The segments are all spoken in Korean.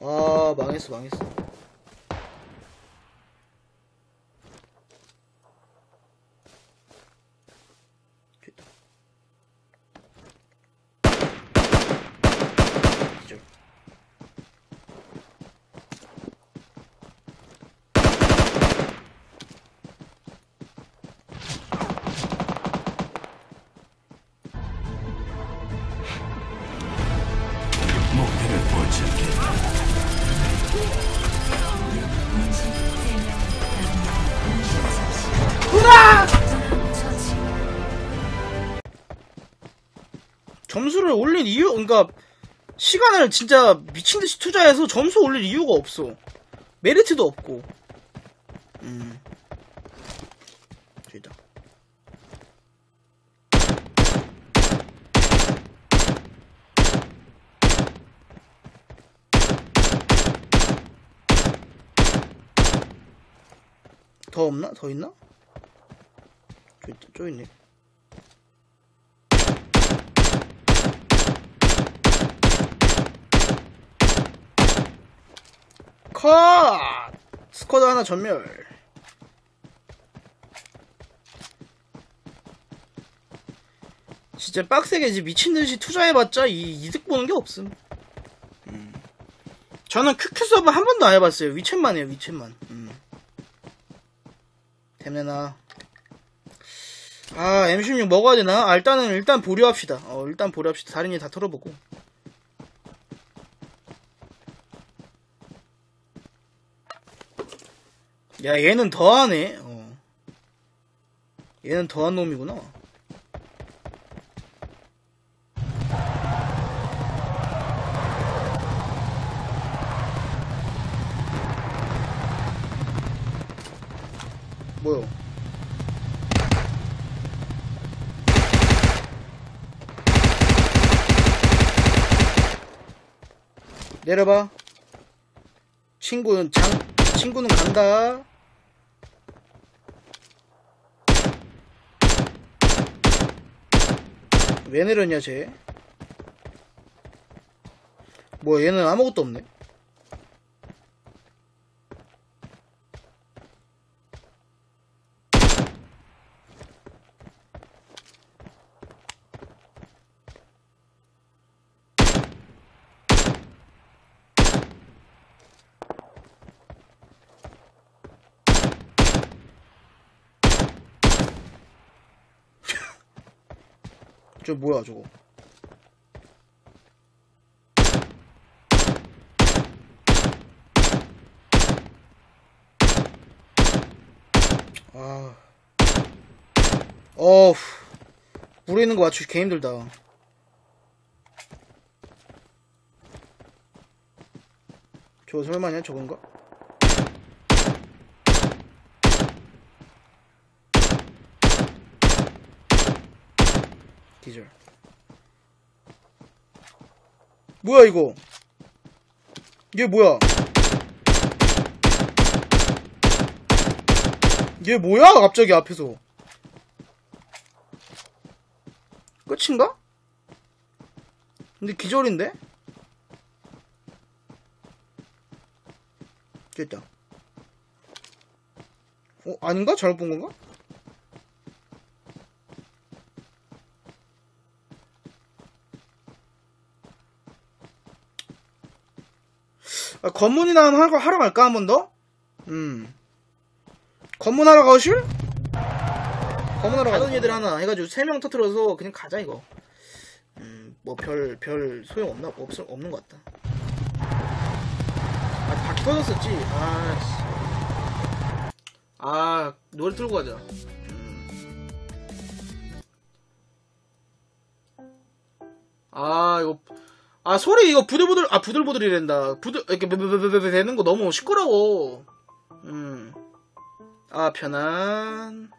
아 망했어 망했어 올릴 이유, 그러니까 시간을 진짜 미친 듯이 투자해서 점수 올릴 이유가 없어. 메리트도 없고. 음. 됐다. 더 없나? 더 있나? 저 저 있네. 컷! 스쿼드 하나 전멸. 진짜 빡세게 이제 미친듯이 투자해봤자 이 이득 보는 게 없음. 음. 저는 큐큐 서브 한 번도 안 해봤어요. 위챗만 해요, 위챗만. 음. 템내나. 아, M16 먹어야 되나? 아, 일단은, 일단 보류합시다. 어, 일단 보류합시다. 다른 일 다 털어보고. 야, 얘는 더하네. 어. 얘는 더한 놈이구나. 뭐요? 내려봐. 친구는 장, 친구는 간다. 왜 내렸냐, 쟤? 뭐, 얘는 아무것도 없네. 저 뭐야, 저거. 아. 어우. 물에 있는 거 맞추기 개 힘들다. 저거 설마냐, 저건가? 기절. 뭐야, 이거? 얘 뭐야? 얘 뭐야? 갑자기 앞에서. 끝인가? 근데 기절인데? 됐다. 어, 아닌가? 잘못 본 건가? 검문이나 하러, 하러 갈까? 한 번 더? 음. 검문하러 가실? 검문하러 가던 애들 하나 해가지고 세 명 터트려서 그냥 가자 이거. 음, 뭐 별 별 소용 없나 없 없는 것 같다. 아 바퀴 터졌었지. 아 씨. 아 노래 틀고 가자. 음. 아 이거 아 소리 이거 부들부들 아 부들부들이란다. 부들 이렇게 베베베베베 되는 거 너무 시끄러워. 음. 아 편안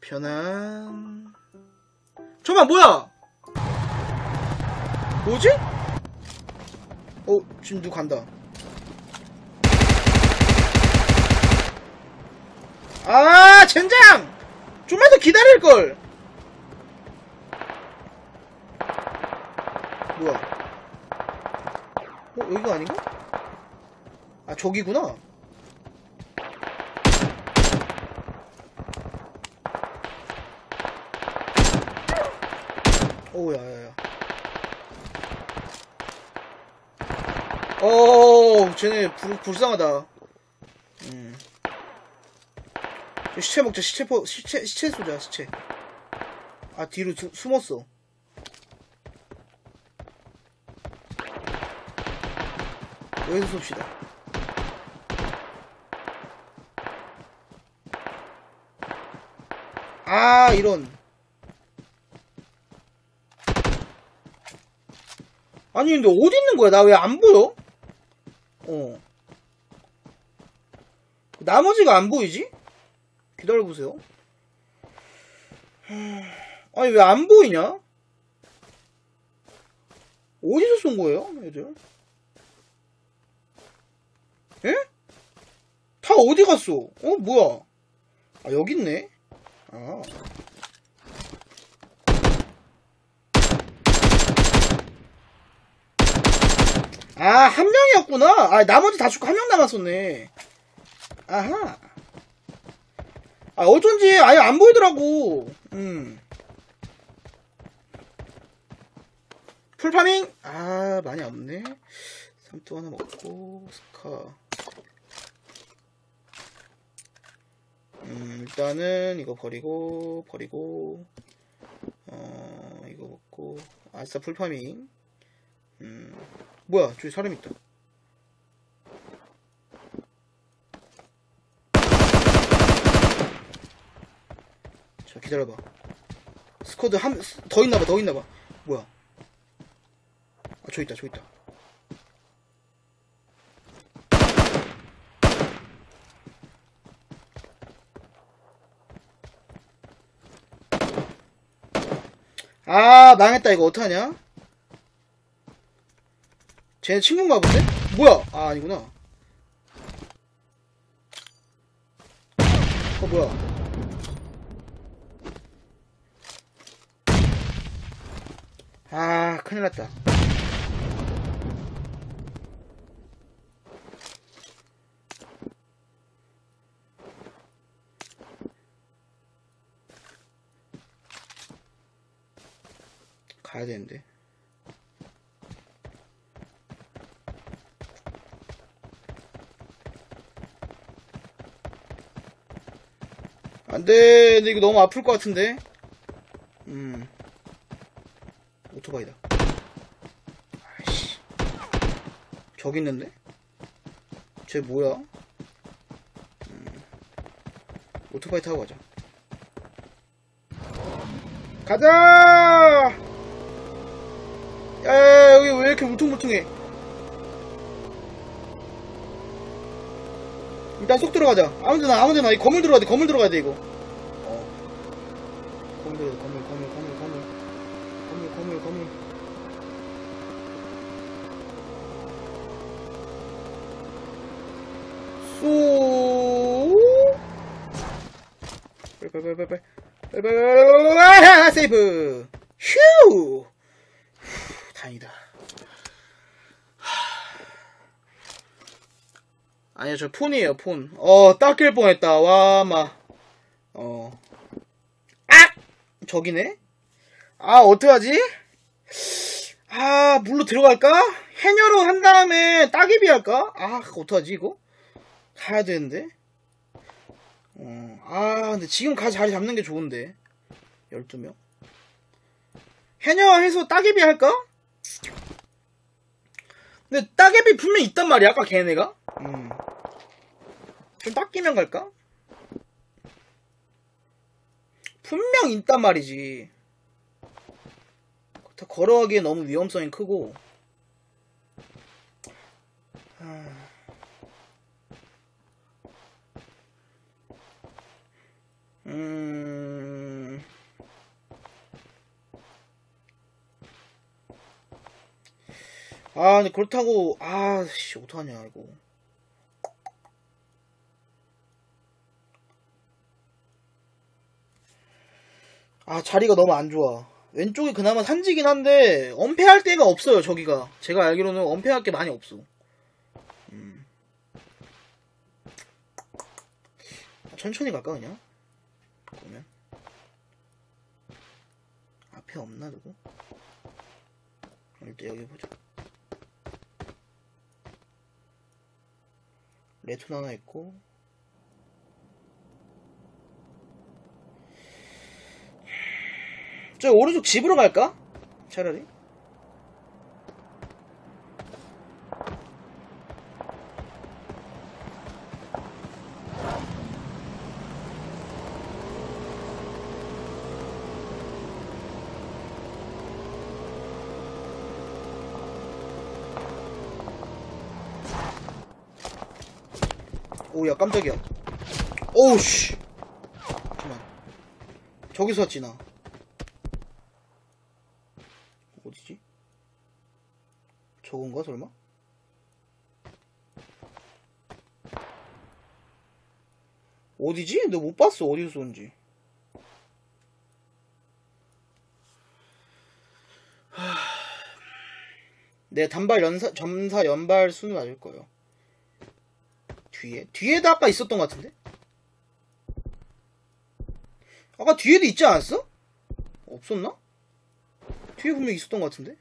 편안 잠깐만 뭐야 뭐지? 어 지금 누구 간다 아 젠장 좀만 더 기다릴걸 뭐야 어, 여기가 아닌가? 아, 저기구나. 오, 야, 야, 야. 어, 쟤네 불, 불쌍하다. 음. 저 시체 먹자, 시체, 포, 시체, 시체 쏘자, 시체. 아, 뒤로 수- 숨었어. 여기서 쏩시다. 아, 이런. 아니, 근데 어디 있는 거야? 나 왜 안 보여? 어. 나머지가 안 보이지? 기다려보세요. 아니, 왜 안 보이냐? 어디서 쏜 거예요, 애들? 예? 다 어디 갔어? 어, 뭐야? 아, 여기 있네? 아. 아, 한 명이었구나. 아, 나머지 다 죽고 한 명 남았었네. 아하. 아, 어쩐지 아예 안 보이더라고. 음. 풀파밍? 아, 많이 없네. 삼두 하나 먹고, 스카. 음, 일단은 이거 버리고, 버리고, 어, 이거 먹고, 아싸, 풀파밍. 음, 뭐야, 저기 사람 있다. 자, 기다려봐. 스쿼드 한, 더 있나봐, 더 있나봐. 뭐야. 아, 저 있다, 저 있다. 아, 망했다, 이거 어떡하냐? 쟤네 친구인가 본데? 뭐야? 아, 아니구나. 어, 뭐야. 아, 큰일 났다. 가야 되는데. 안 돼. 근데 이거 너무 아플 것 같은데. 음. 오토바이다. 아이씨. 저기 있는데? 쟤 뭐야? 음. 오토바이 타고 가자. 가자! 야, 여기 왜 이렇게 울퉁불퉁해? 일단 쏙 들어가자. 아무 데나, 아무 데나. 이 건물 들어가야 돼, 건물 들어가야 돼, 이거. 어. 건물 건물, 건물, 건물, 건물. 건물. 쏘. 빨빨빨빨빨. 빨빨빨빨빨. 세이브. 휴. 후, 다행이다. 아니요, 저 폰이에요, 폰. 어, 닦일 뻔했다. 와, 마. 어. 아! 저기네? 아, 어떡하지? 아, 물로 들어갈까? 해녀로 한 다음에 따개비 할까? 아, 어떡하지, 이거? 가야 되는데. 어, 아, 근데 지금 가 자리 잡는 게 좋은데. 12명. 해녀 해서 따개비 할까? 근데 따개비 분명 있단 말이야, 아까 걔네가. 음. 좀 닦이면 갈까? 분명 있단 말이지. 다 걸어가기에 너무 위험성이 크고. 아. 음. 아, 근데 그렇다고, 아, 씨, 어떡하냐, 이거. 아, 자리가 너무 안 좋아. 왼쪽이 그나마 산지긴 한데 엄폐할 데가 없어요 저기가. 제가 알기로는 엄폐할 게 많이 없어. 음. 천천히 갈까 그냥? 그러면? 앞에 없나 누구 일단 여기 보자. 레톤 하나 있고 저 오른쪽 집으로 갈까? 차라리? 오야 깜짝이야. 오우씨. 잠깐만. 저기서 왔지 나 어디지? 저건가 설마? 어디지? 너 못 봤어 어디서 쏜지 하... 내 단발 연사 점사 연발 수는 맞을 거예요 뒤에? 뒤에도 아까 있었던 것 같은데? 아까 뒤에도 있지 않았어? 없었나? 뒤에 분명 있었던 것 같은데?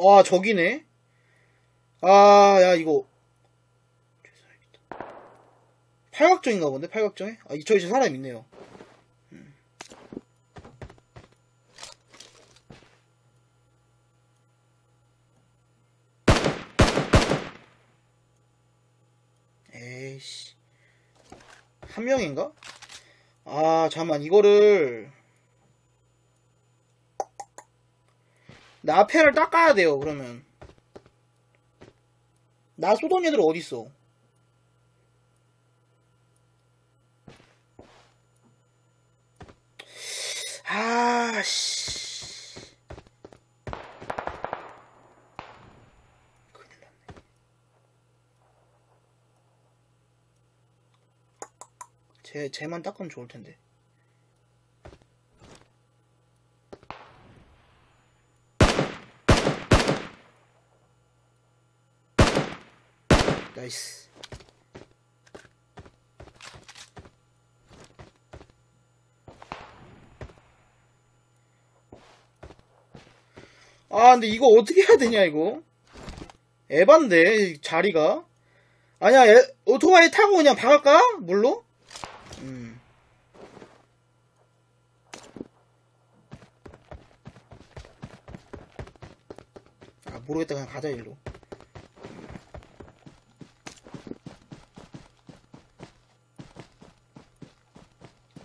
아, 저기네. 아, 야, 이거. 팔각정인가 본데, 팔각정에? 아, 저기 저 사람 있네요. 음. 에이씨. 한 명인가? 아, 잠깐만, 이거를. 나 앞에를 닦아야 돼요, 그러면. 나 쏘던 애들 어딨어? 아, 씨. 큰일 났네. 쟤, 쟤만 닦으면 좋을 텐데. 나이스. 아, 근데 이거 어떻게 해야 되냐, 이거? 에반데, 자리가. 아니야, 에, 오토바이 타고 그냥 박을까? 물로? 음. 아, 모르겠다. 그냥 가자, 일로.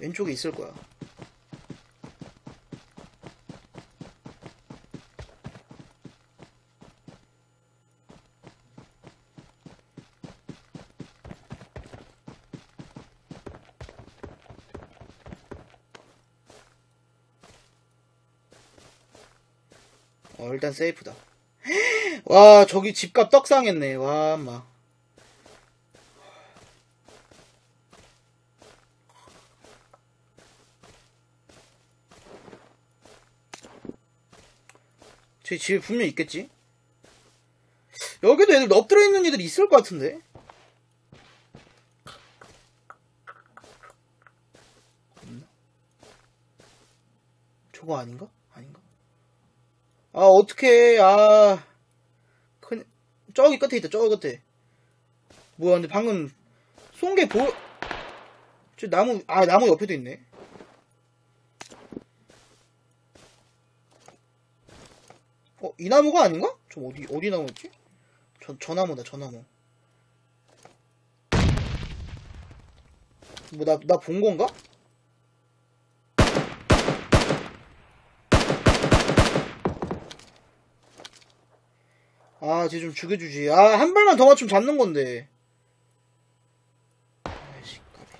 왼쪽에 있을 거야. 어, 일단 세이프다. 와, 저기 집값 떡상했네. 와, 마. 제 집에 분명 있겠지? 여기도 애들 엎드려 있는 애들이 있을 것 같은데? 없나? 저거 아닌가? 아닌가? 아, 어떡해, 아. 큰, 저기 끝에 있다, 저기 끝에. 뭐야, 근데 방금, 쏜 게 보, 저 나무, 아, 나무 옆에도 있네. 어, 이 나무가 아닌가? 좀 어디, 어디 나무였지? 저, 저 나무다, 저 나무. 뭐, 나, 나 본 건가? 아, 쟤 좀 죽여주지. 아, 한 발만 더 맞추면 잡는 건데. 아이씨, 까비.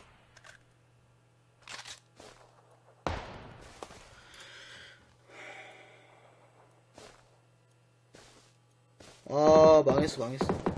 아, 망했어, 망했어.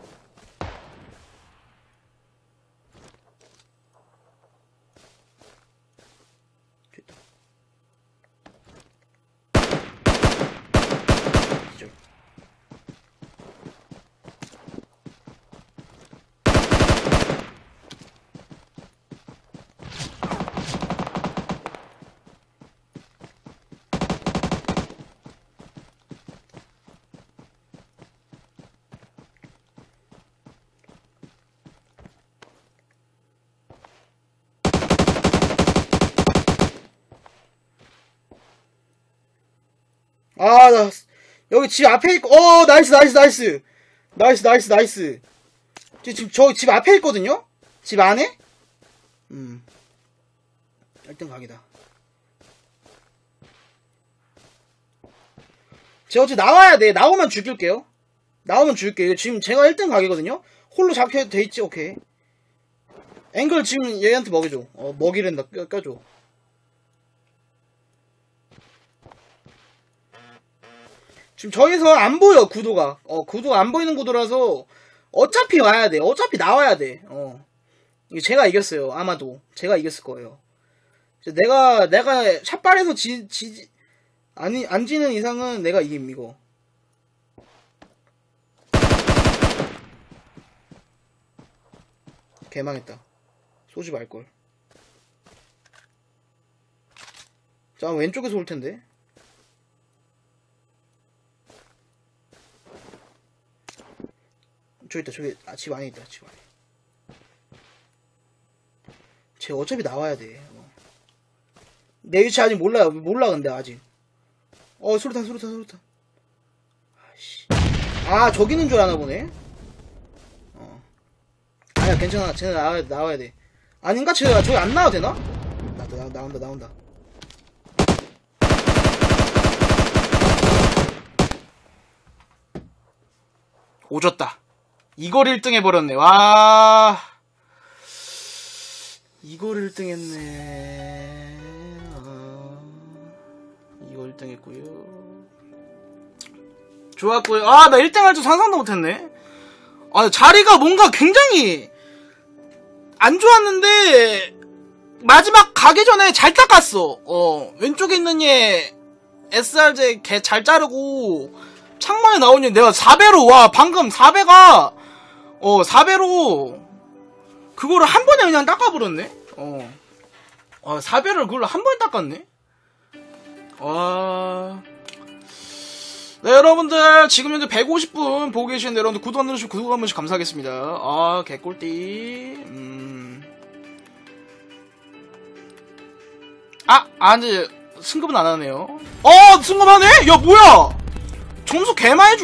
아, 나, 여기 집 앞에 있고, 어, 나이스, 나이스, 나이스. 나이스, 나이스, 나이스. 지금, 저 집 앞에 있거든요? 집 안에? 음. 1등 각이다. 제가 어차피 나와야 돼. 나오면 죽일게요. 나오면 죽일게요. 지금 제가 1등 각이거든요? 홀로 잡혀도 돼 있지, 오케이. 앵글 지금 얘한테 먹여줘. 어, 먹이랜다. 껴, 껴줘. 지금 저기서 안 보여, 구도가. 어, 구도가 안 보이는 구도라서 어차피 와야 돼. 어차피 나와야 돼. 어. 이거 제가 이겼어요. 아마도. 제가 이겼을 거예요. 내가, 내가 샷발에서 지, 지, 아니, 안 지는 이상은 내가 이김, 이거. 개망했다. 쏘지 말걸. 자, 왼쪽에서 올 텐데. 저기 있다, 저기, 아, 집 안에 있다, 집 안에. 쟤 어차피 나와야 돼. 어. 내 위치 아직 몰라요. 몰라, 근데 아직. 어, 수류탄, 수류탄, 수류탄. 아씨. 아, 저기 있는 줄 아나 보네. 어. 아니야, 괜찮아. 쟤네 나와야, 나와야 돼. 아닌가? 쟤 저기 안 나와도 되나? 나, 나, 나온다, 나온다. 오졌다. 이걸 1등 해버렸네. 와. 이걸 1등 했네. 아, 이걸 1등 했고요. 좋았고요. 아, 나 1등 할 줄 상상도 못했네. 아, 자리가 뭔가 굉장히 안 좋았는데 마지막 가기 전에 잘 닦았어. 어, 왼쪽에 있는 얘 SRJ 개잘 자르고 창문에 얘 내가 4배로 와 방금 4배가 어 4배로 그거를 한 번에 그냥 닦아버렸네. 어. 아 4배를 그걸로 한 번에 닦았네. 와. 네, 여러분들, 지금 현재 150분 보고 계시는데, 여러분들 구독 안 누르시고 구독 한 번씩 감사하겠습니다. 아, 개꿀띠. 음. 아, 아, 근데, 승급은 안 하네요. 어, 승급하네? 야, 뭐야! 점수 개많이 주